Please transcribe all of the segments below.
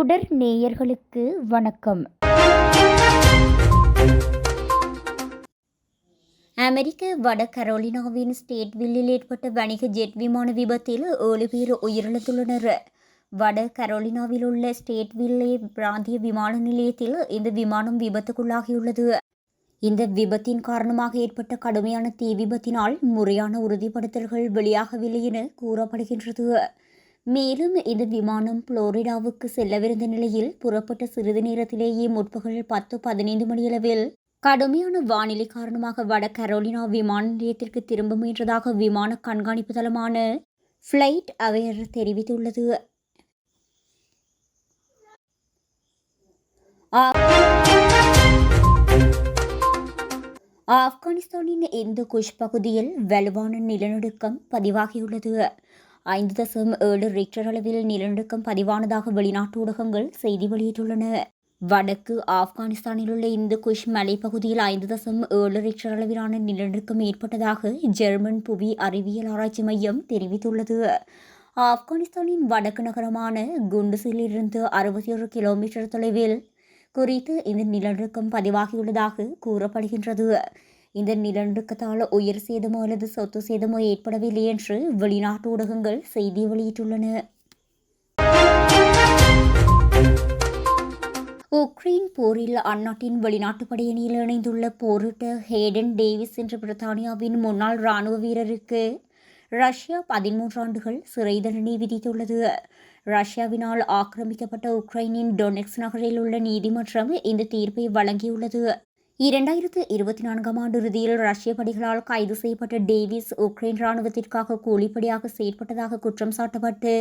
தொடர் நேயர்களுக்கு வணக்கம். அமெரிக்க வட கரோலினாவின் ஸ்டேட்வில்லில் ஏற்பட்ட வணிக ஜெட் விமான விபத்தில் ஏழு பேர் உயிரிழந்துள்ளனர். வட கரோலினாவில் உள்ள ஸ்டேட்வில்லே பிராந்திய விமான நிலையத்தில் இந்த விமானம் விபத்துக்குள்ளாகியுள்ளது. இந்த விபத்தின் காரணமாக ஏற்பட்ட கடுமையான தீ விபத்தினால் முறையான உறுதிப்படுத்தல்கள் வெளியாகவில்லை என கூறப்படுகின்றது. மேலும் இந்த விமானம் புளோரிடாவுக்கு செல்லவிருந்த நிலையில் புறப்பட்ட சிறிது நேரத்திலேயே முற்பகல் பத்து பதினைந்து மணியளவில் கடுமையான வானிலை காரணமாக வட கரோலினா விமான நிலையத்திற்கு திரும்ப முயன்றதாக விமான கண்காணிப்பு தளமான ஃப்ளைட் அவேர் தெரிவித்துள்ளது. ஆப்கானிஸ்தானின் இந்து குஷ் பகுதியில் வலுவான நிலநடுக்கம் பதிவாகியுள்ளது. ஐந்து தசம் ஏழு ரிக்டர் அளவில் நிலநடுக்கம் பதிவானதாக வெளிநாட்டு ஊடகங்கள் செய்தி வெளியிட்டுள்ளன. வடக்கு ஆப்கானிஸ்தானில் உள்ள இந்து குஷ் மலைப்பகுதியில் ஐந்து தசம் ஏழு ரிக்டர் அளவிலான நிலநடுக்கம் ஏற்பட்டதாக ஜெர்மன் புவி அறிவியல் ஆராய்ச்சி மையம் தெரிவித்துள்ளது. ஆப்கானிஸ்தானின் வடக்கு நகரமான குண்டுசிலிருந்து அறுபத்தி ஒரு கிலோமீட்டர் தொலைவில் குறித்து இந்த நிலநடுக்கம் பதிவாகியுள்ளதாக கூறப்படுகின்றது. இந்த நிலநடுக்கத்தால் உயிர் சேதமோ அல்லது சொத்து சேதமோ ஏற்படவில்லை என்று வெளிநாட்டு ஊடகங்கள் செய்தி வெளியிட்டுள்ளன. உக்ரைன் போரில் அந்நாட்டின் வெளிநாட்டு படையணியில் இணைந்துள்ள போரிட்ட ஹேடன் டேவிஸ் என்ற பிரித்தானியாவின் முன்னாள் இராணுவ வீரருக்கு ரஷ்யா பதிமூன்று ஆண்டுகள் சிறை தண்டனை விதித்துள்ளது. ரஷ்யாவினால் ஆக்கிரமிக்கப்பட்ட உக்ரைனின் டொனெக்ஸ் நகரில் உள்ள நீதிமன்றம் இந்த தீர்ப்பை வழங்கியுள்ளது. இரண்டாயிரத்து இருபத்தி நான்காம் ஆண்டு இறுதியில் ரஷ்ய படைகளால் கைது செய்யப்பட்ட டேவிஸ் உக்ரைன் இராணுவத்திற்காக கூலிப்படியாக செயற்பட்டதாக குற்றம் சாட்டப்பட்டு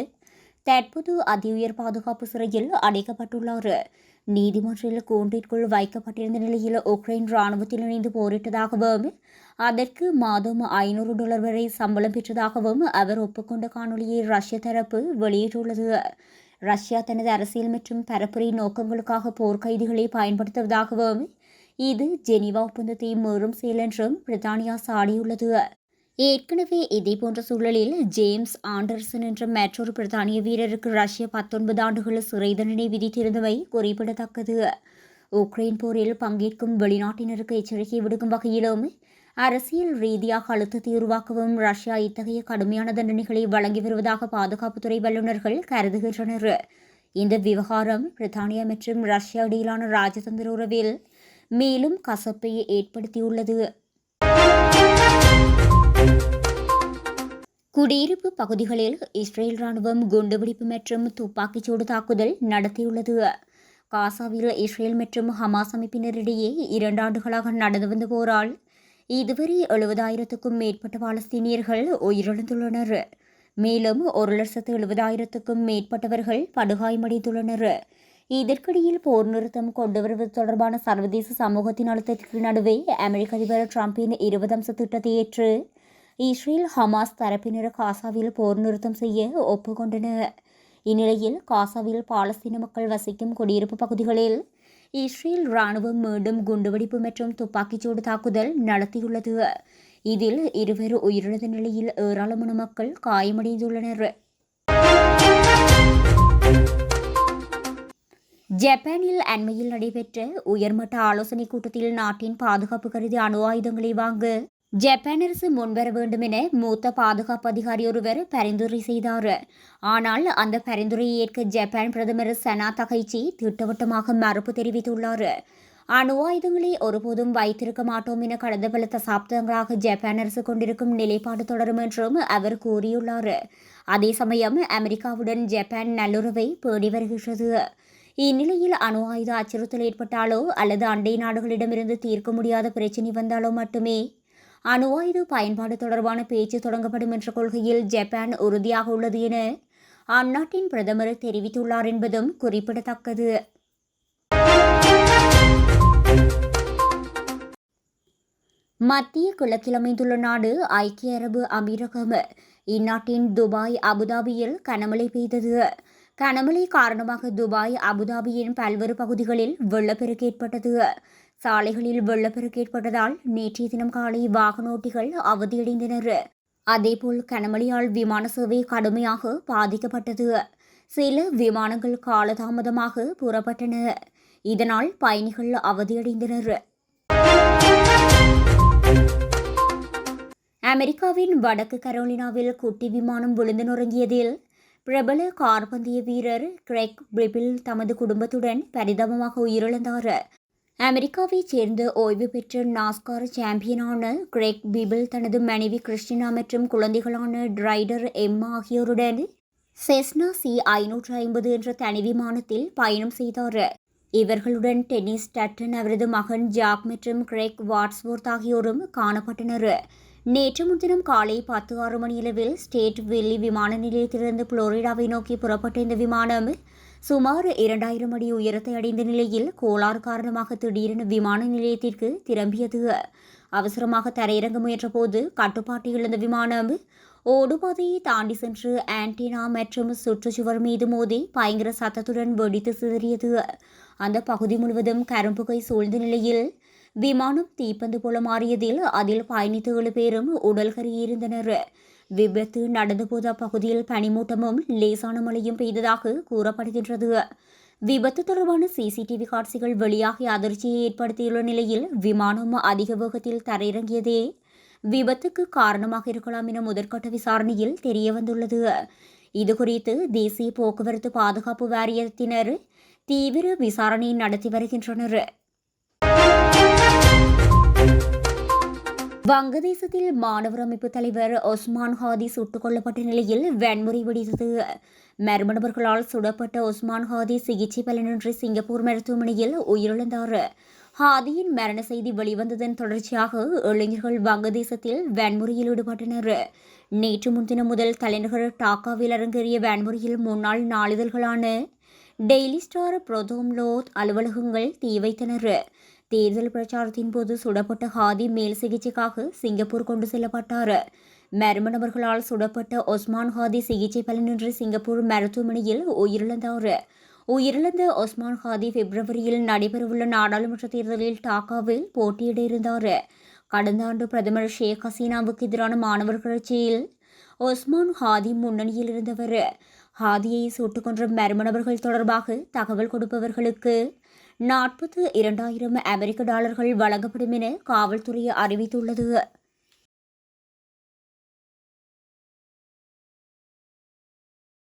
தற்போது அதி உயர் பாதுகாப்பு சிறையில் அடைக்கப்பட்டுள்ளார். நீதிமன்றில் கூண்டிற்குள் வைக்கப்பட்டிருந்த நிலையில் உக்ரைன் ராணுவத்தில் இணைந்து போரிட்டதாகவும் அதற்கு மாதம் ஐநூறு டாலர் வரை சம்பளம் பெற்றதாகவும் அவர் ஒப்புக்கொண்ட காணொலியை ரஷ்ய தரப்பு வெளியிட்டுள்ளது. ரஷ்யா தனது அரசியல் மற்றும் பரப்புரை நோக்கங்களுக்காக போர்க்கைதிகளை பயன்படுத்துவதாகவும் இது ஜெனீவா ஒப்பந்தத்தை மீறும் செயல் என்றும் பிரித்தானியா சாடியுள்ளது. ஏற்கனவே இதேபோன்ற சூழலில் ஜேம்ஸ் ஆண்டர்சன் என்ற மற்றொரு பிரித்தானிய வீரருக்கு ரஷ்யா பத்தொன்பது ஆண்டுகள் சிறை தண்டனை விதித்திருந்தமை குறிப்பிடத்தக்கது. உக்ரைன் போரில் பங்கேற்கும் வெளிநாட்டினருக்கு எச்சரிக்கை விடுக்கும் வகையிலும் அரசியல் ரீதியாக அழுத்தத்தை உருவாக்கவும் ரஷ்யா இத்தகைய கடுமையான தண்டனைகளை வழங்கி வருவதாக பாதுகாப்புத்துறை வல்லுநர்கள் கருதுகின்றனர். இந்த விவகாரம் பிரித்தானியா மற்றும் ரஷ்யா இடையிலான ராஜதந்திர உறவில் மேலும் கசப்பை ஏற்படுத்தியுள்ளது. குடியிருப்பு பகுதிகளில் இஸ்ரேல் ராணுவம் குண்டுவெடிப்பு மற்றும் துப்பாக்கிச்சூடு தாக்குதல் நடத்தியுள்ளது. காசாவில் இஸ்ரேல் மற்றும் ஹமாஸ் அமைப்பினரிடையே இரண்டு ஆண்டுகளாக நடந்து வந்த போரால் இதுவரை எழுபதாயிரத்துக்கும் மேற்பட்ட பாலஸ்தீனியர்கள் உயிரிழந்துள்ளனர். மேலும் ஒரு லட்சத்து எழுபதாயிரத்துக்கும் மேற்பட்டவர்கள் படுகாயமடைந்துள்ளனர். இதற்கிடையில் போர் நிறுத்தம் கொண்டுவருவது தொடர்பான சர்வதேச சமூகத்தின் அழுத்தத்திற்கு நடுவே அமெரிக்க அதிபர் டிரம்பின் இருபது அம்ச திட்டத்தை ஏற்று இஸ்ரேல் ஹமாஸ் தரப்பினர் காசாவில் போர் நிறுத்தம் செய்ய ஒப்புக்கொண்டனர். இந்நிலையில் காசாவில் பாலஸ்தீன மக்கள் வசிக்கும் குடியிருப்பு பகுதிகளில் இஸ்ரேல் ராணுவம் மீண்டும் குண்டுவெடிப்பு மற்றும் துப்பாக்கிச்சூடு தாக்குதல் நடத்தியுள்ளது. இதில் இருவர் உயிரிழந்த நிலையில் ஏராளமான மக்கள் காயமடைந்துள்ளனர். ஜப்பானில் அண்மையில் நடைபெற்ற உயர்மட்ட ஆலோசனைக் கூட்டத்தில் நாட்டின் பாதுகாப்பு கருதி அணு ஆயுதங்களை வாங்க ஜப்பான் அரசு முன்வர வேண்டும் என மூத்த பாதுகாப்பு அதிகாரி ஒருவர் பரிந்துரை செய்தார். ஆனால் அந்த பரிந்துரையை ஏற்க ஜப்பான் பிரதமர் சனா தகைச்சி திட்டவட்டமாக மறுப்பு தெரிவித்துள்ளார். அணு ஆயுதங்களை ஒருபோதும் வைத்திருக்க மாட்டோம் என கடந்த பல தசாப்தங்களாக ஜப்பான் அரசு கொண்டிருக்கும் நிலைப்பாடு தொடரும் என்றும் அவர் கூறியுள்ளார். அதே சமயம் அமெரிக்காவுடன் ஜப்பான் நல்லுறவை பேணி வருகின்றது. இந்நிலையில் அணு ஆயுத அச்சுறுத்தல் ஏற்பட்டாலோ அல்லது அண்டை நாடுகளிடமிருந்து தீர்க்க முடியாத பிரச்சினை வந்தாலோ மட்டுமே. அணு ஆயுத பயன்பாடு தொடர்பான பேச்சு தொடங்கப்படும் என்ற கொள்கையில் ஜப்பான் உறுதியாக உள்ளது என அந்நாட்டின் பிரதமர் தெரிவித்துள்ளார் என்பதும் குறிப்பிடத்தக்கது. மத்திய கிழக்கில் அமைந்துள்ள நாடு ஐக்கிய அரபு அமீரகம். இந்நாட்டின் துபாய் அபுதாபியில் கனமழை பெய்தது. கனமழை காரணமாக துபாய் அபுதாபியின் பல்வேறு பகுதிகளில் வெள்ளப்பெருக்கு ஏற்பட்டது. சாலைகளில் வெள்ளப்பெருக்கு ஏற்பட்டதால் நேற்றைய தினம் காலை வாகனோட்டிகள் அவதியடைந்தனர். அதேபோல் கனமழையால் விமான சேவை கடுமையாக பாதிக்கப்பட்டது. சில விமானங்கள் காலதாமதமாக புறப்பட்டன. இதனால் பயணிகள் அவதியடைந்தனர். அமெரிக்காவின் வடக்கு கரோலினாவில் குட்டி விமானம் விழுந்து நொறுங்கியதில் பிரபல கார்பந்திய வீரர் கிரெக் பிரிபில் தமது குடும்பத்துடன் பரிதாபமாக உயிரிழந்தார். அமெரிக்காவைச் சேர்ந்த ஓய்வு பெற்ற நாஸ்கார் சாம்பியனான கிரெக் பிபிள் தனது மனைவி கிறிஸ்டினா மற்றும் குழந்தைகளான டிரைடர் எம்மா ஆகியோருடன் செஸ்னா சி ஐநூற்று ஐம்பது என்ற தனி விமானத்தில் பயணம் செய்தார். இவர்களுடன் டென்னிஸ் டட்டன் அவரது மகன் ஜாக் மற்றும் கிரெக் வாட்ஸ்வொர்த் ஆகியோரும் காணப்பட்டனர். நேற்று முன்தினம் காலை பத்து ஆறு மணியளவில் ஸ்டேட் வெள்ளி விமான நிலையத்திலிருந்து புளோரிடாவை நோக்கி புறப்பட்ட இந்த விமானம் சுமார் இரண்டாயிரம் அடி உயரத்தை அடைந்த நிலையில் கோளாறு காரணமாக திடீரென விமான நிலையத்திற்கு திரும்பியது. அவசரமாக தரையிறங்க முயன்றபோது கட்டுப்பாட்டை இழந்த விமானம் ஓடுபாதையை தாண்டி சென்று ஆன்டினா மற்றும் சுற்றுச்சுவர் மீது மோதி பயங்கர சத்தத்துடன் வெடித்து சிதறியது. அந்த பகுதி முழுவதும் கரும்புகை சூழ்ந்த நிலையில் விமானம் தீப்பந்து போல மாறியதில் அதில் பயணித்த ஏழு பேரும் உடல் கருகியிருந்தனர் விபத்து நடந்தபோது அப்பகுதியில் பனிமூட்டமும் லேசான மழையும் பெய்ததாக கூறப்படுகின்றது. விபத்து தொடர்பான சிசிடிவி காட்சிகள் வெளியாகி அதிர்ச்சியை ஏற்படுத்தியுள்ள நிலையில் விமானம் அதிக வேகத்தில் தரையிறங்கியதே விபத்துக்கு காரணமாக இருக்கலாம் என முதற்கட்ட விசாரணையில் தெரியவந்துள்ளது. இதுகுறித்து தேசிய போக்குவரத்து பாதுகாப்பு வாரியத்தினர் தீவிர விசாரணை நடத்தி வருகின்றனர். வங்கதேசத்தில் மாணவர் அமைப்பு தலைவர் ஒஸ்மான் ஹாதி சுட்டுக் கொல்லப்பட்ட நிலையில் வன்முறை வெடித்தது. மர்ம நபர்களால் சுடப்பட்ட ஒஸ்மான் ஹாதி சிகிச்சை பலனின்றி சிங்கப்பூர் மருத்துவமனையில் உயிரிழந்தார். ஹாதியின் மரண செய்தி வெளிவந்ததன் தொடர்ச்சியாக இளைஞர்கள் வங்கதேசத்தில் வன்முறையில் ஈடுபட்டனர். நேற்று முன்தினம் முதல் தலைநகர் டாக்காவில் அரங்கேறிய வன்முறையில் முன்னாள் நாளிதழ்களான டெய்லி ஸ்டார் புரோதோம்லோத் அலுவலகங்கள் தீ வைத்தனர். தேர்தல் பிரச்சாரத்தின் போது சுடப்பட்ட ஹாதி மேல் சிகிச்சைக்காக சிங்கப்பூர் கொண்டு செல்லப்பட்டார். மர்ம நபர்களால் சுடப்பட்ட ஒஸ்மான் ஹாதி சிகிச்சை பலனின்றி சிங்கப்பூர் மருத்துவமனையில் உயிரிழந்தார். உயிரிழந்த ஒஸ்மான் ஹாதி பிப்ரவரியில் நடைபெறவுள்ள நாடாளுமன்ற தேர்தலில் டாக்காவில் போட்டியிட இருந்தார் கடந்த ஆண்டு பிரதமர் ஷேக் ஹசீனாவுக்கு எதிரான மாணவர் கிளர்ச்சியில் ஒஸ்மான் ஹாதி முன்னணியில் இருந்தவர். ஹாதியை சுட்டுக்கொன்ற மர்ம நபர்கள் தொடர்பாக தகவல் கொடுப்பவர்களுக்கு நாற்பத்து இரண்டாயிரம் அமெரிக்க டாலர்கள் வழங்கப்படும் என காவல்துறை அறிவித்துள்ளது.